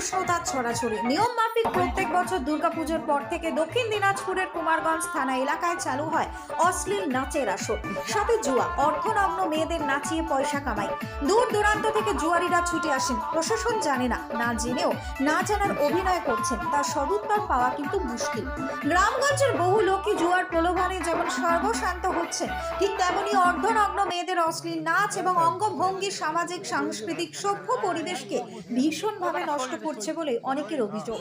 পড়তে উষ্ণতার ছড়াছড়ি। নিয়ম মাফিক প্রত্যেক বছর দুর্গাপুজোর পর থেকে দক্ষিণ দিনাজপুরের কুমারগঞ্জ থানা এলাকায় চালু হয় অশ্লীল নাচের আসর। সাথে জুয়া, অর্ধনগ্ন মেয়েদের নাচিয়ে পয়সা কামাই। দূর দূরান্ত থেকে জুয়ারিরা ছুটে আসেন। প্রশাসন জানে না না জেনেও না জানার অভিনয় করছেন। তার সদুত্তর পাওয়া কিন্তু মুশকিল। গ্রামগঞ্জের বহু লোকই জুয়ার প্রলোভনে যেমন সর্বশান্ত হচ্ছে ঠিক তেমনি অর্ধনগ্ন মেয়েদের অশ্লীল নাচ এবং অঙ্গভঙ্গি, সামাজিক, সাংস্কৃতিক, সভ্য পরিবেশকে ভীষণভাবে নষ্ট করছে বলে অনেকের অভিযোগ।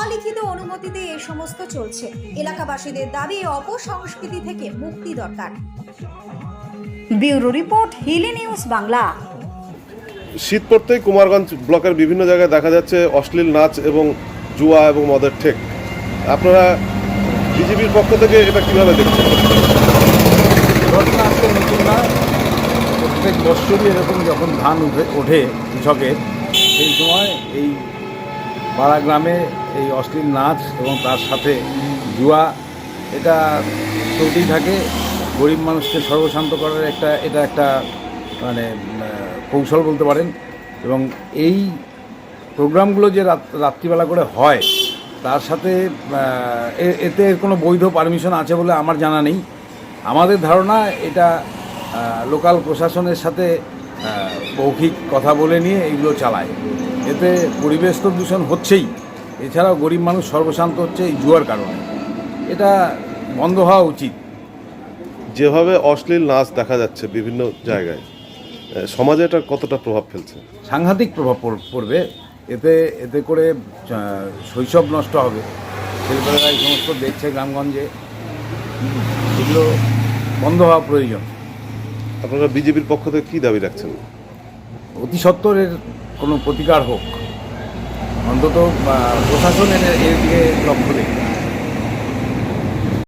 অলিখিত অনুমতিতে এই সমস্ত চলছে। এলাকাবাসীদের দাবি অপসংস্কৃতি থেকে মুক্তি দরকার। Bureau report, Hili news Bangla. শীত পড়তেই কুমারগঞ্জ ব্লকের বিভিন্ন জায়গায় দেখা যাচ্ছে অশ্লীল নাচ এবং জুয়া এবং মদের ঠেক। আপনারা বিজেপির পক্ষ থেকে এটা কীভাবে দেখছেন? বৎসরই এরকম যখন ধান উঠে, ওঠে কৃষকের, সেই সময় এই পাড়া গ্রামে এই অশ্লীল নাচ এবং তার সাথে জুয়া, এটা চলতেই থাকে। গরিব মানুষকে সর্বশান্ত করার একটা, এটা একটা মানে কৌশল বলতে পারেন। এবং এই প্রোগ্রামগুলো যে রাত, রাত্রিবেলা করে হয়, তার সাথে এতে কোনো বৈধ পারমিশন আছে বলে আমার জানা নেই। আমাদের ধারণা এটা লোকাল প্রশাসনের সাথে মৌখিক কথা বলে নিয়ে এইগুলো চালায়। এতে পরিবেশ তো দূষণ হচ্ছেই। এছাড়াও গরিব মানুষ সর্বশান্ত হচ্ছে এই জুয়ার কারণে। এটা বন্ধ হওয়া উচিত। যেভাবে অশ্লীল নাচ দেখা যাচ্ছে বিভিন্ন জায়গায় সমাজে এটা কতটা প্রভাব ফেলছে? সাংঘাতিক প্রভাব পড়- পড়বে। এতে এতে করে শৈশব নষ্ট হবে। ছেলেপেলেরা এই সমস্ত দেখছে গ্রামগঞ্জে। এগুলো বন্ধ হওয়া প্রয়োজন। আপনারা বিজেপির পক্ষ থেকে কী দাবি রাখছেন? অতি সত্তরের কোনো প্রতিকার হোক। অন্তত প্রশাসন প্রশাসনের এর দিকে লক্ষ্য রেখে।